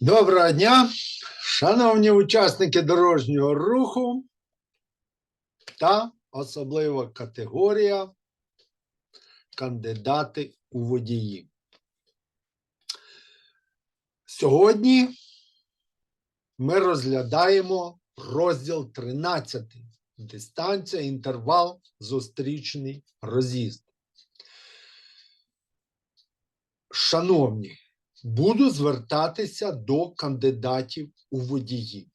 Доброго дня, шановні учасники дорожнього руху та особлива категорія кандидати у водії. Сьогодні ми розглядаємо розділ 13. Дистанція, інтервал, зустрічний роз'їзд. Шановні, буду звертатися до кандидатів у водії.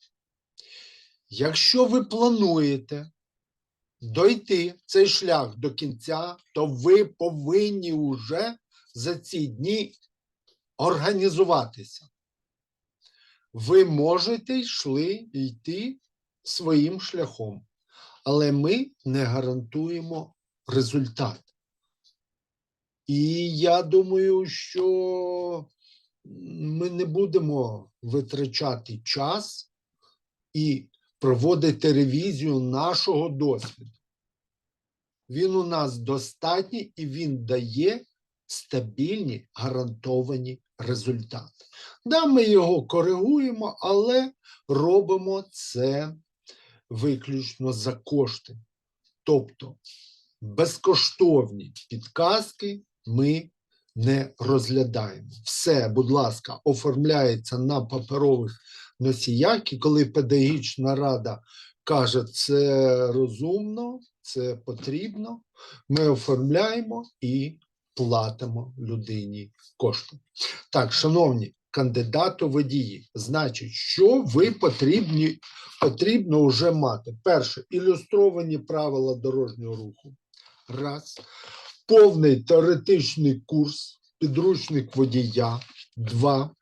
Якщо ви плануєте дойти цей шлях до кінця, то ви повинні вже за ці дні організуватися. Ви можете йшли йти своїм шляхом, але ми не гарантуємо результат. І я думаю, що ми не будемо витрачати час і проводити ревізію нашого досвіду. Він у нас достатній і він дає стабільні гарантовані результати. Да, ми його коригуємо, але робимо це виключно за кошти. Тобто безкоштовні підказки ми не розглядаємо. Все, будь ласка, оформляється на паперових носіях, і коли педагогічна рада каже, це розумно, це потрібно, ми оформляємо і платимо людині кошти. Так, шановні кандидати у водії, значить, що ви потрібні, потрібно вже мати? Перше, ілюстровані правила дорожнього руху. Раз повний теоретичний курс, підручник водія. Два.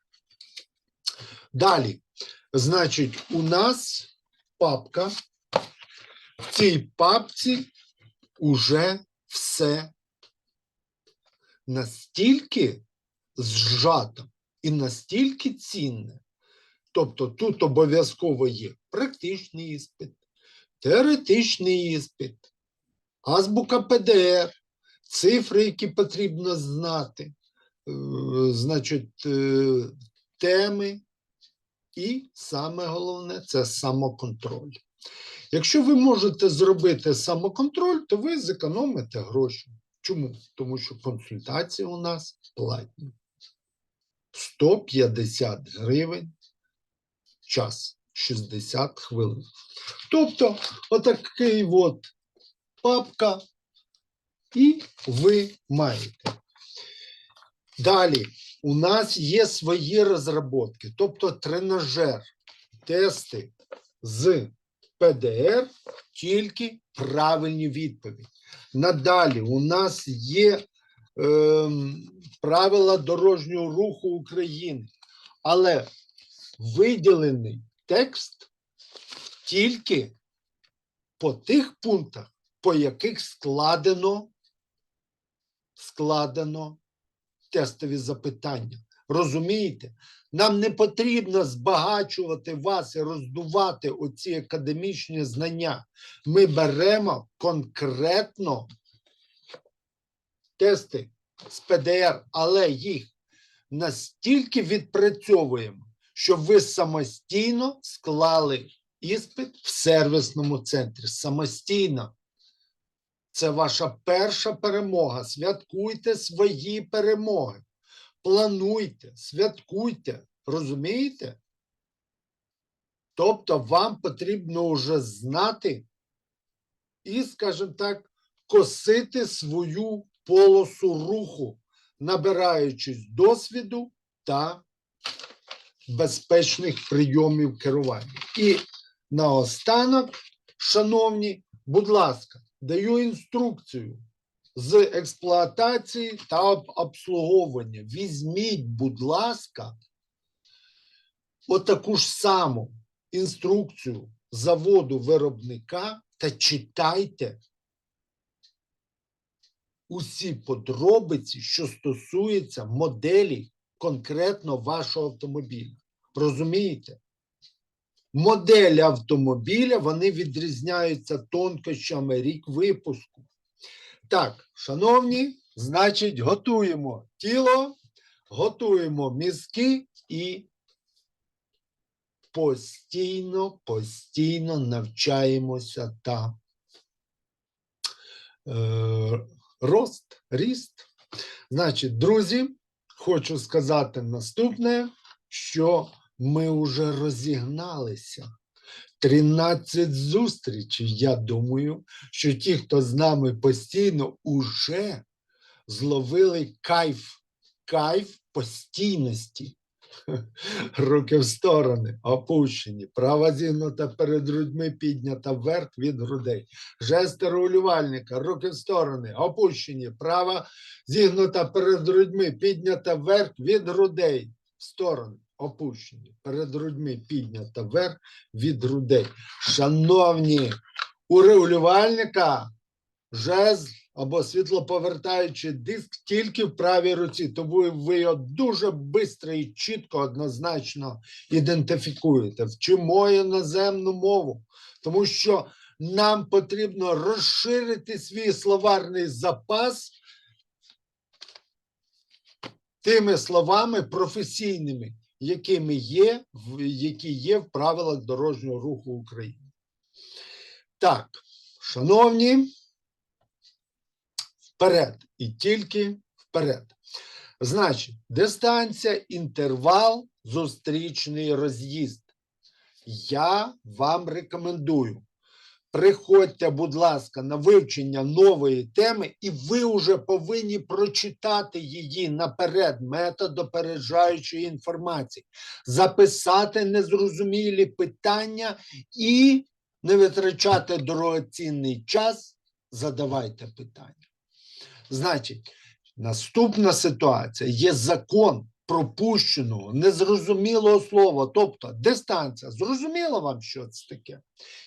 Далі, значить, у нас папка. В цій папці уже все настільки зжато і настільки цінне. Тобто тут обов'язково є практичний іспит, теоретичний іспит, азбука ПДР, цифри, які потрібно знати, е, значить, е, теми, і саме головне це самоконтроль. Якщо ви можете зробити самоконтроль, то ви зекономите гроші. Чому? Тому що консультації у нас платні. 150 гривень час, 60 хвилин. Тобто, отакий от папка і ви маєте. Далі у нас є свої розробки, тобто тренажер, тести з ПДР, тільки правильні відповіді. Надалі у нас є е, правила дорожнього руху України, але виділений текст тільки по тих пунктах, по яких складено складено тестові запитання. Розумієте? Нам не потрібно збагачувати вас і роздувати оці академічні знання. Ми беремо конкретно тести з ПДР, але їх настільки відпрацьовуємо, щоб ви самостійно склали іспит в сервісному центрі. Самостійно. Це ваша перша перемога. Святкуйте свої перемоги. Плануйте, святкуйте, розумієте? Тобто вам потрібно вже знати і, скажімо так, косити свою полосу руху, набираючись досвіду та безпечних прийомів керування. І наостанок, шановні, будь ласка, даю інструкцію з експлуатації та обслуговування. Візьміть, будь ласка, отаку ж саму інструкцію заводу виробника та читайте усі подробиці, що стосуються моделі конкретно вашого автомобіля. Розумієте? Моделі автомобіля вони відрізняються тонкощами рік випуску. Так, шановні, значить, готуємо тіло, готуємо мізки і постійно, постійно навчаємося та е, рост, ріст. Значить, друзі, хочу сказати наступне, що ми вже розігналися. 13 зустрічей. Я думаю, що ті, хто з нами постійно, уже зловили кайф, кайф постійності. Руки в сторони, опущені, права зігнута перед грудьми піднята вверх від грудей. Жести регулювальника, руки в сторони, опущені, права зігнута перед грудьми, піднята вверх від грудей. В сторони, опущені, перед грудьми піднята вверх від грудей. Шановні, у регулювальника жезл або світлоповертаючий диск тільки в правій руці, тому ви його дуже швидко і чітко, однозначно ідентифікуєте. Вчимо іноземну мову, тому що нам потрібно розширити свій словарний запас тими словами професійними, якими є, які є в правилах дорожнього руху України. Так, шановні, вперед і тільки вперед. Значить, дистанція, інтервал, зустрічний роз'їзд. Я вам рекомендую. Приходьте, будь ласка, на вивчення нової теми, і ви вже повинні прочитати її наперед, метод опереджаючої інформації, записати незрозумілі питання і не витрачати дорогоцінний час, задавайте питання. Значить, наступна ситуація є закон пропущеного, незрозумілого слова, тобто дистанція. Зрозуміло вам, що це таке?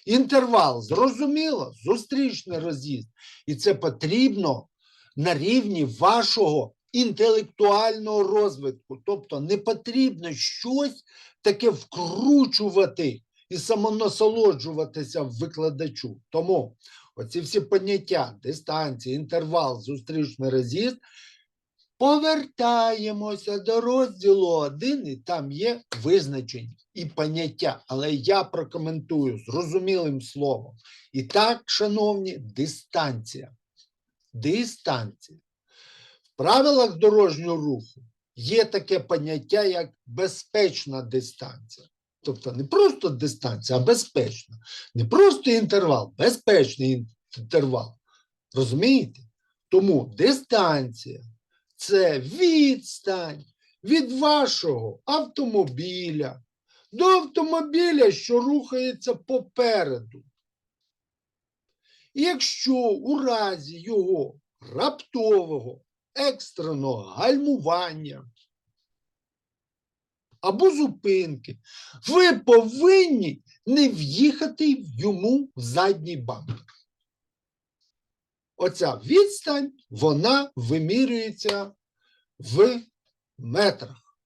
Інтервал, зрозуміло, зустрічний роз'їзд. І це потрібно на рівні вашого інтелектуального розвитку. Тобто не потрібно щось таке вкручувати і самонасолоджуватися викладачу. Тому оці всі поняття, дистанція, інтервал, зустрічний роз'їзд, повертаємося до розділу 1, і там є визначення і поняття. Але я прокоментую зрозумілим словом. І так, шановні, дистанція. Дистанція. В правилах дорожнього руху є таке поняття, як безпечна дистанція. Тобто не просто дистанція, а безпечна. Не просто інтервал, безпечний інтервал. Розумієте? Тому дистанція це відстань від вашого автомобіля до автомобіля, що рухається попереду. Якщо у разі його раптового екстреного гальмування або зупинки, ви повинні не в'їхати йому в задній бампер. Оця відстань, вона вимірюється в метрах.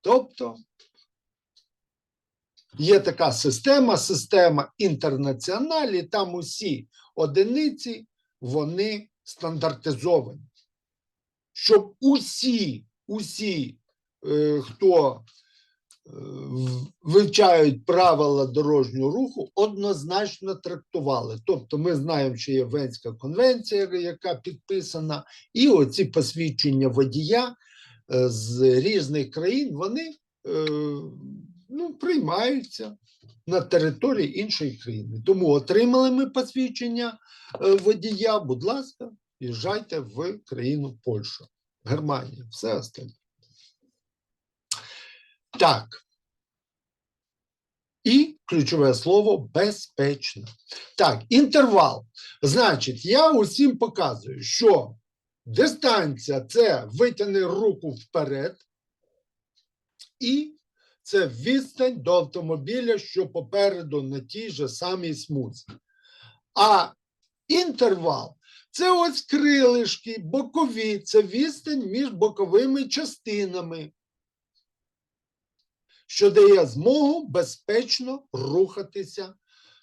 Тобто є така система, система інтернаціоналі, там усі одиниці, вони стандартизовані. Щоб усі, усі, е, хто вивчають правила дорожнього руху, однозначно трактували. Тобто, ми знаємо, що є Венська конвенція, яка підписана, і оці посвідчення водія е, з різних країн вони е, ну, приймаються на території іншої країни. Тому отримали ми посвідчення е, водія, будь ласка, їжджайте в країну Польща, Германія, все остальне. Так. І ключове слово безпечно. Так, інтервал. Значить, я усім показую, що дистанція це витягни руку вперед, і це відстань до автомобіля, що попереду на тій же самій смузі. А інтервал це ось крилишки, бокові, це відстань між боковими частинами що дає змогу безпечно рухатися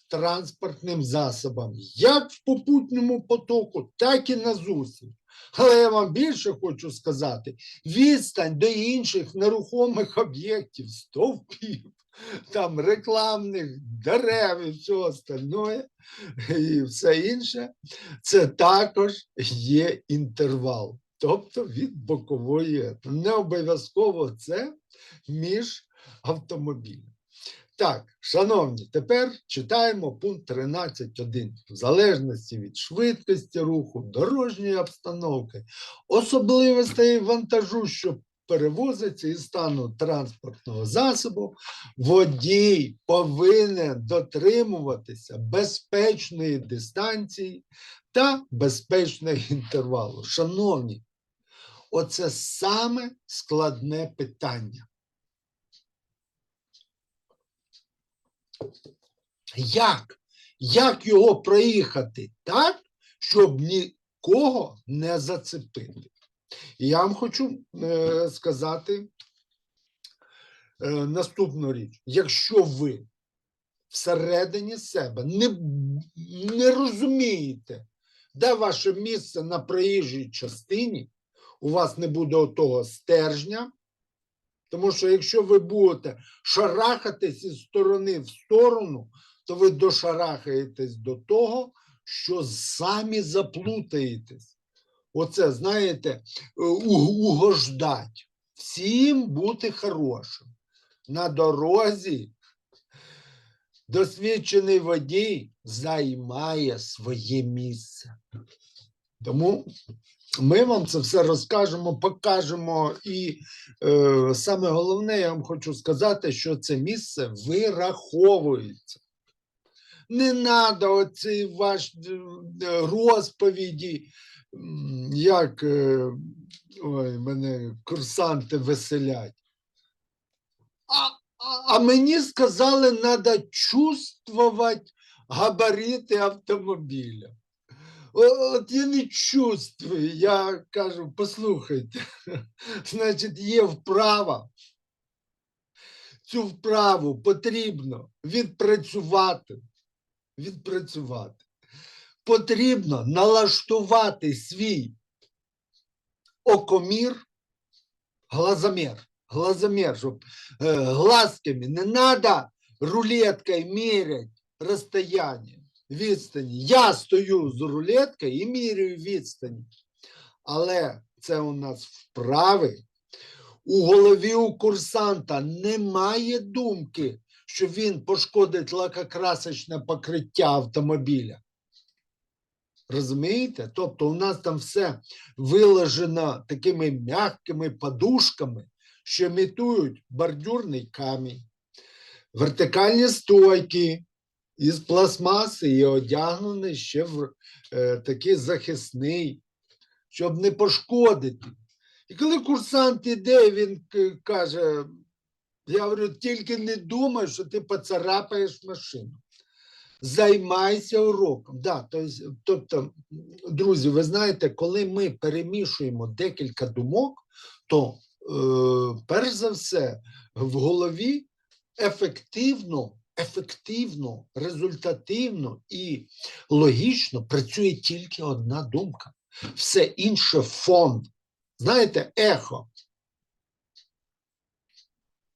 транспортним засобам, як в попутному потоку, так і на зустріч. Але я вам більше хочу сказати: відстань до інших нерухомих об'єктів, стовпів, там рекламних дерев і все остальне, і все інше, це також є інтервал. Тобто від бокової, не обов'язково це між автомобілями. Так, шановні, тепер читаємо пункт 13.1. В залежності від швидкості руху, дорожньої обстановки, особливостей вантажу, що перевозиться із стану транспортного засобу, водій повинен дотримуватися безпечної дистанції та безпечного інтервалу. Шановні, оце саме складне питання. Як? Як його проїхати так, щоб нікого не зацепити? І я вам хочу е, сказати е, наступну річ. Якщо ви всередині себе не, не розумієте, де ваше місце на проїжджій частині, у вас не буде отого стержня, тому що якщо ви будете шарахатись із сторони в сторону, то ви дошарахаєтесь до того, що самі заплутаєтесь. Оце, знаєте, е, угождать. Всім бути хорошим. На дорозі досвідчений водій займає своє місце. Тому ми вам це все розкажемо, покажемо. І е, саме головне, я вам хочу сказати, що це місце вираховується. Не треба оці ваш е, розповіді, як е, ой, мене курсанти веселять. А, а мені сказали, треба чувствувати габарити автомобіля. От я не чувствую, я кажу, послухайте, значить, є вправа. Цю вправу потрібно відпрацювати. Відпрацювати. Потрібно налаштувати свій окомір, глазомір, глазомір, щоб е, глазками не треба рулеткою міряти розстояння, відстані. Я стою з рулеткою і міряю відстані. Але це у нас вправи. У голові у курсанта немає думки, що він пошкодить лакокрасочне покриття автомобіля. Розумієте? Тобто у нас там все виложено такими м'якими подушками, що імітують бордюрний камінь, вертикальні стойки із пластмаси і одягнені ще в е, такий захисний, щоб не пошкодити. І коли курсант іде, він каже: я говорю, тільки не думай, що ти поцарапаєш машину. Займайся уроком. Да, тобто, друзі, ви знаєте, коли ми перемішуємо декілька думок, то е, перш за все в голові ефективно, ефективно, результативно і логічно працює тільки одна думка. Все інше фон. Знаєте, ехо.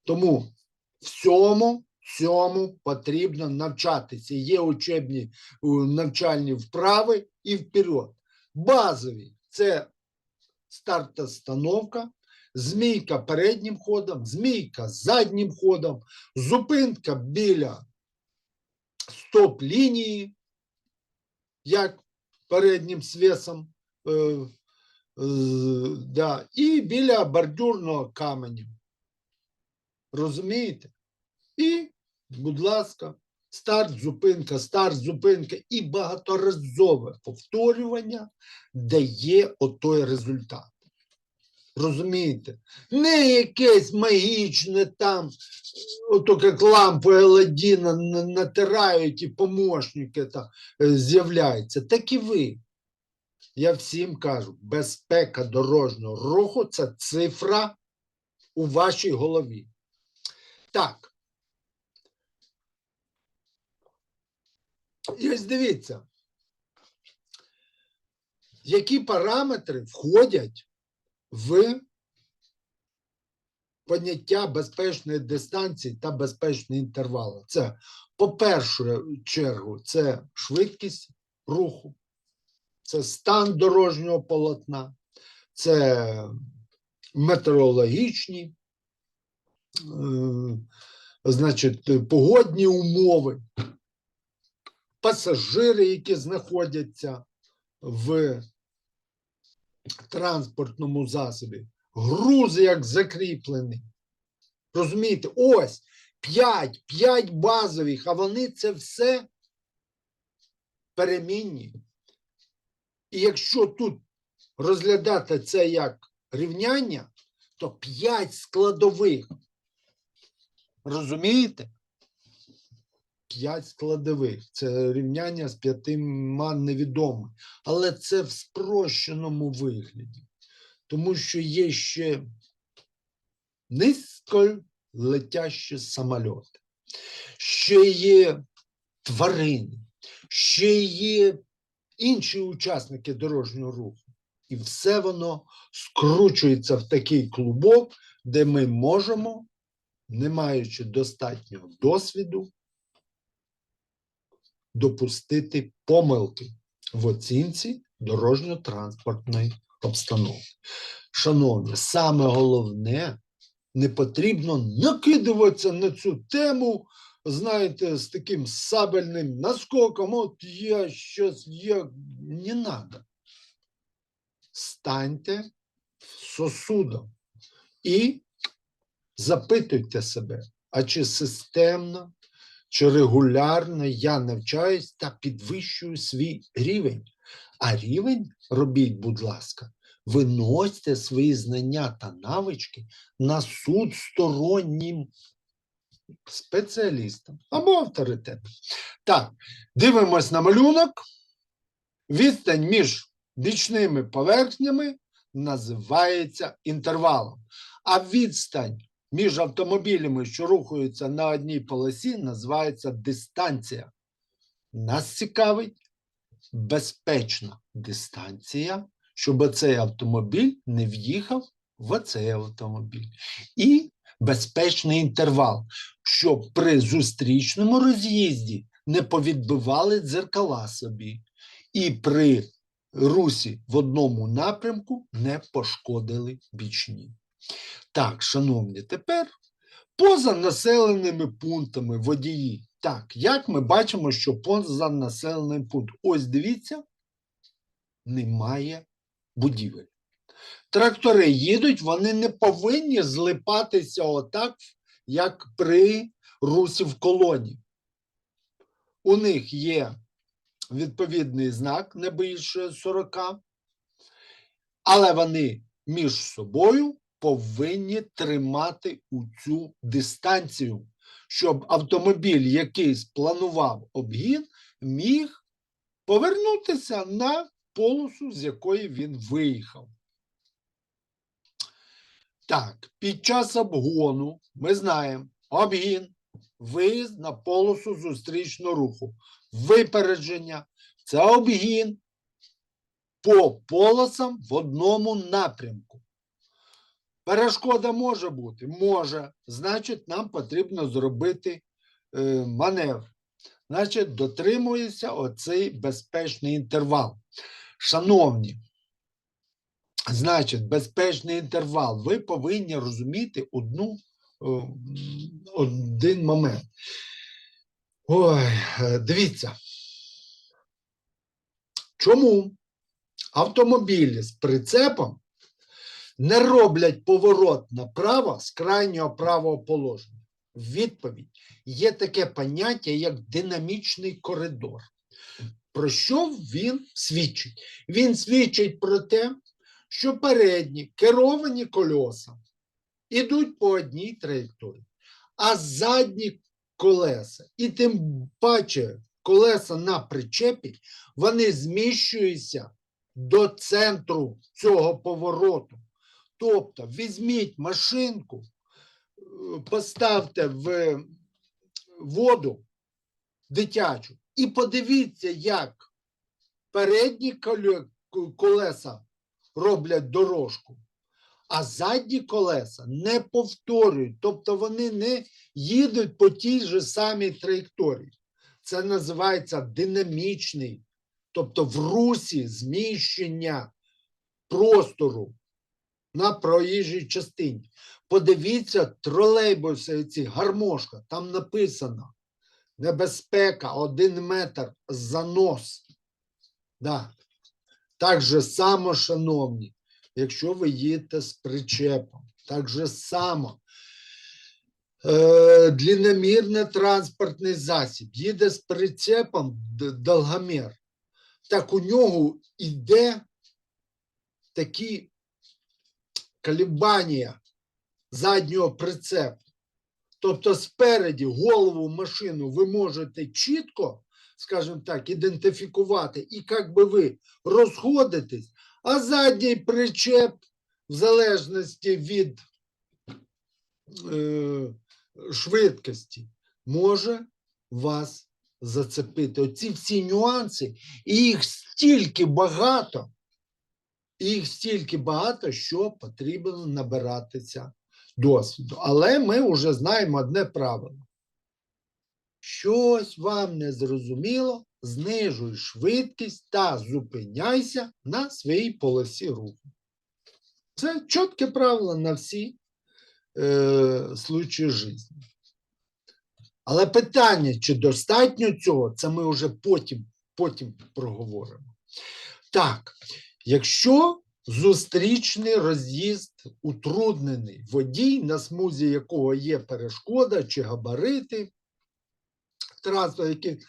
Тому всьому, всьому потрібно навчатися. Є учебні навчальні вправи і вперед. Базові це старт-остановка, змійка переднім ходом, змійка заднім ходом, зупинка біля стоп-лінії, як переднім свесом, е, е, да, і біля бордюрного каменю. Розумієте? І, будь ласка, старт, зупинка, старт, зупинка і багаторазове повторювання дає отой результат. Розумієте? Не якесь магічне там, ото як лампу Еладіна натирають і помощники там е, з'являються. Так і ви. Я всім кажу, безпека дорожнього руху це цифра у вашій голові. Так. І ось дивіться. які параметри входять в поняття безпечної дистанції та безпечної інтервали. Це, по першу чергу, це швидкість руху, це стан дорожнього полотна, це метеорологічні, е, значить, погодні умови, пасажири, які знаходяться в транспортному засобі, груз як закріплений. Розумієте, ось 5, 5 базових, а вони це все перемінні. І якщо тут розглядати це як рівняння, то 5 складових. Розумієте? 5 складових. Це рівняння з п'ятима невідомих. Але це в спрощеному вигляді. Тому що є ще низько летящі самольоти, ще є тварини, ще є інші учасники дорожнього руху. І все воно скручується в такий клубок, де ми можемо, не маючи достатнього досвіду, допустити помилки в оцінці дорожньо-транспортної обстановки. Шановні, саме головне, не потрібно накидуватися на цю тему, знаєте, з таким сабельним наскоком. От я щось, я не надо. Станьте сосудом і запитуйте себе, а чи системно, чи регулярно я навчаюсь та підвищую свій рівень. А рівень робіть, будь ласка, виносьте свої знання та навички на суд стороннім спеціалістам або авторитетам. Так, дивимось на малюнок. Відстань між бічними поверхнями називається інтервалом. А відстань між автомобілями, що рухаються на одній полосі, називається дистанція. Нас цікавить безпечна дистанція, щоб цей автомобіль не в'їхав в оцей автомобіль. І безпечний інтервал, щоб при зустрічному роз'їзді не повідбивали дзеркала собі, і при русі в одному напрямку не пошкодили бічні. Так, шановні, тепер поза населеними пунктами водії. Так, як ми бачимо, що поза населеним пунктом. Ось дивіться, немає будівель. Трактори їдуть, вони не повинні злипатися отак, як при русі в колоні. У них є відповідний знак не більше 40, але вони між собою повинні тримати у цю дистанцію, щоб автомобіль, який спланував обгін, міг повернутися на полосу, з якої він виїхав. Так, під час обгону ми знаємо обгін, виїзд на полосу зустрічного руху, випередження це обгін по полосам в одному напрямку. Перешкода може бути? Може. Значить, нам потрібно зробити е, маневр. Значить, дотримується оцей безпечний інтервал. Шановні, значить, безпечний інтервал. Ви повинні розуміти одну, один момент. Ой, е, дивіться. Чому автомобілі з прицепом не роблять поворот направо з крайнього правого положення? Відповідь є таке поняття, як динамічний коридор. Про що він свідчить? Він свідчить про те, що передні керовані кольоса ідуть по одній траєкторії, а задні колеса, і тим паче колеса на причепі, вони зміщуються до центру цього повороту. Тобто візьміть машинку, е, поставте в воду дитячу і подивіться, як передні колеса роблять дорожку, а задні колеса не повторюють, тобто вони не їдуть по тій же самій траєкторії. Це називається динамічний, тобто в русі зміщення простору на проїжджій частині. Подивіться, тролейбуси, ці гармошка, там написано небезпека, один метр занос. Да. Так же само, шановні, якщо ви їдете з причепом, так же само. Е, транспортний засіб їде з прицепом долгомір. Так у нього йде такі колебання заднього прицепу. Тобто спереді голову машину ви можете чітко, скажімо так, ідентифікувати, і як би ви розходитесь, а задній причеп, в залежності від е, швидкості, може вас зацепити. Оці всі нюанси, і їх стільки багато, їх стільки багато, що потрібно набиратися досвіду. Але ми вже знаємо одне правило. Щось вам не зрозуміло, знижуй швидкість та зупиняйся на своїй полосі руху. Це чітке правило на всі е, случаї життя. Але питання, чи достатньо цього, це ми вже потім, потім проговоримо. Так, якщо зустрічний роз'їзд утруднений водій, на смузі якого є перешкода чи габарити, транспорт, який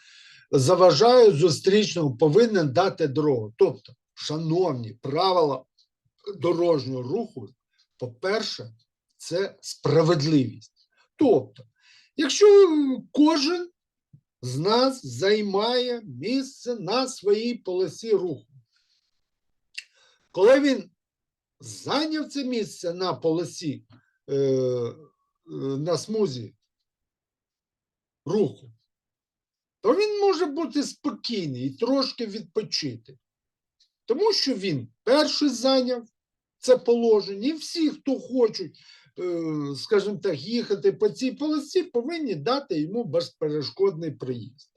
заважає зустрічному, повинен дати дорогу. Тобто, шановні правила дорожнього руху, по-перше, це справедливість. Тобто, якщо кожен з нас займає місце на своїй полосі руху, коли він зайняв це місце на полосі, е, е, на смузі руху, то він може бути спокійний і трошки відпочити. Тому що він перший зайняв це положення, і всі, хто хочуть, е, скажімо так, їхати по цій полосі, повинні дати йому безперешкодний приїзд.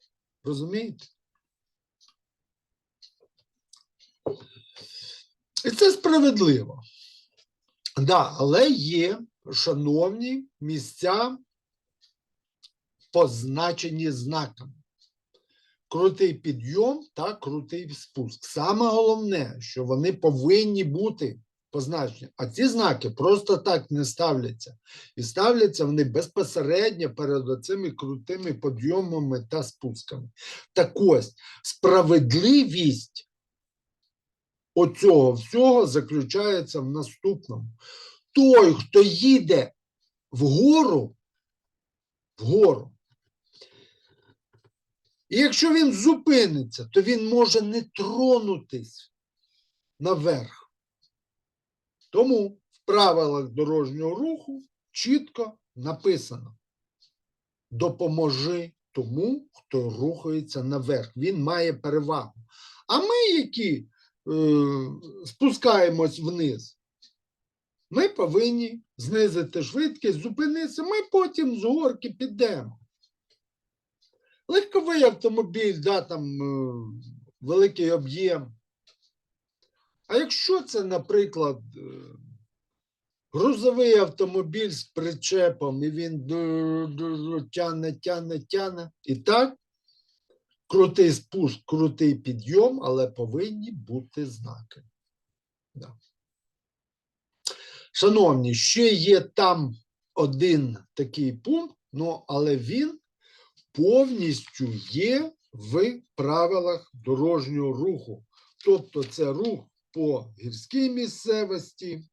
Розумієте? І це справедливо. Да, але є шановні місця, позначені знаками. Крутий підйом та крутий спуск. Саме головне, що вони повинні бути позначені. А ці знаки просто так не ставляться. І ставляться вони безпосередньо перед цими крутими підйомами та спусками. Так ось, справедливість оцього всього заключається в наступному. Той, хто їде вгору, вгору, і якщо він зупиниться, то він може не тронутись наверх. Тому в правилах дорожнього руху чітко написано: допоможи тому, хто рухається наверх. Він має перевагу. А ми, які спускаємось вниз, ми повинні знизити швидкість, зупинитися, ми потім з горки підемо. Легковий автомобіль, да, там е, великий об'єм. А якщо це, наприклад, е, грузовий автомобіль з причепом, і він тяне, тяне, тяне, і так, крутий спуск, крутий підйом, але повинні бути знаки. Да. Шановні, ще є там один такий пункт, ну, але він повністю є в правилах дорожнього руху. Тобто це рух по гірській місцевості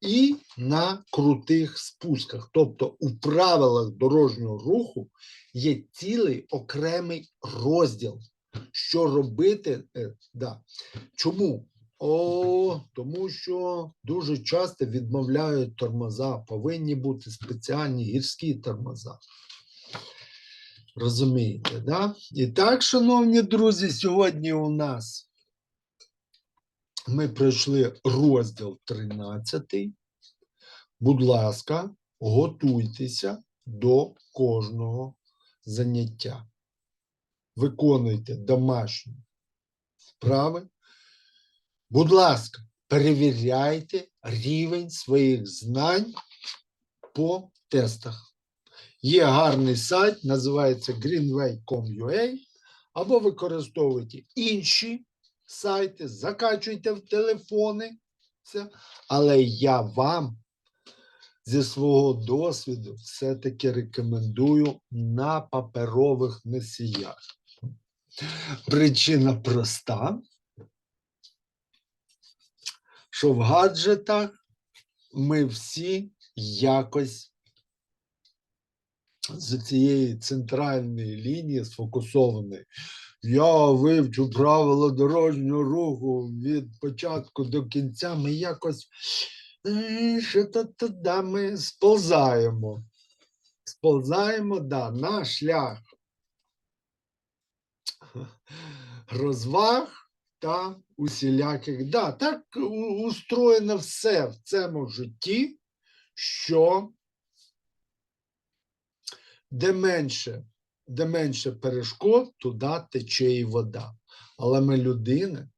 і на крутих спусках. Тобто у правилах дорожнього руху є цілий окремий розділ, що робити. е, да. Чому? О, тому що дуже часто відмовляють тормоза, повинні бути спеціальні гірські тормоза. Розумієте, да? І так, шановні друзі, сьогодні у нас Ми пройшли розділ 13. Будь ласка, готуйтеся до кожного заняття. Виконуйте домашні вправи. Будь ласка, перевіряйте рівень своїх знань по тестах. Є гарний сайт, називається greenway.com.ua, або використовуйте інші сайти, закачуйте в телефони. Але я вам зі свого досвіду все-таки рекомендую на паперових носіях. Причина проста, що в гаджетах ми всі якось з цієї центральної лінії сфокусовані. Я вивчу правила дорожнього руху від початку до кінця. Ми якось е, що то туди ми сползаємо. Сползаємо да, на шлях розваг та усіляких. Да, так устроєно все в цьому житті, що де менше, де менше перешкод, туди тече і вода. Але ми людина,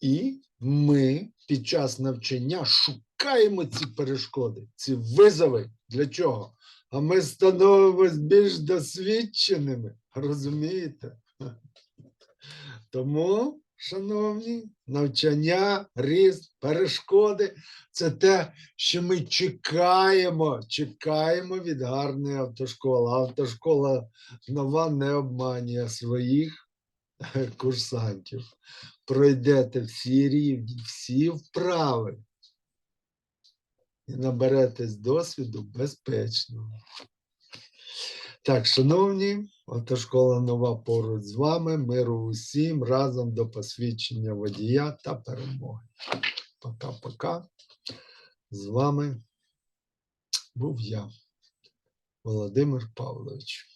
і ми під час навчання шукаємо ці перешкоди, ці визови. Для чого? А ми становимось більш досвідченими. Розумієте? Тому, шановні, навчання, ріст, перешкоди це те, що ми чекаємо, чекаємо від гарної автошколи. Автошкола нова не обманює своїх курсантів. Пройдете всі рівні, всі вправи і наберетесь досвіду безпечно. Так, шановні, автошкола нова поруч з вами. Миру усім разом до посвідчення водія та перемоги. Пока-пока. З вами був я, Володимир Павлович.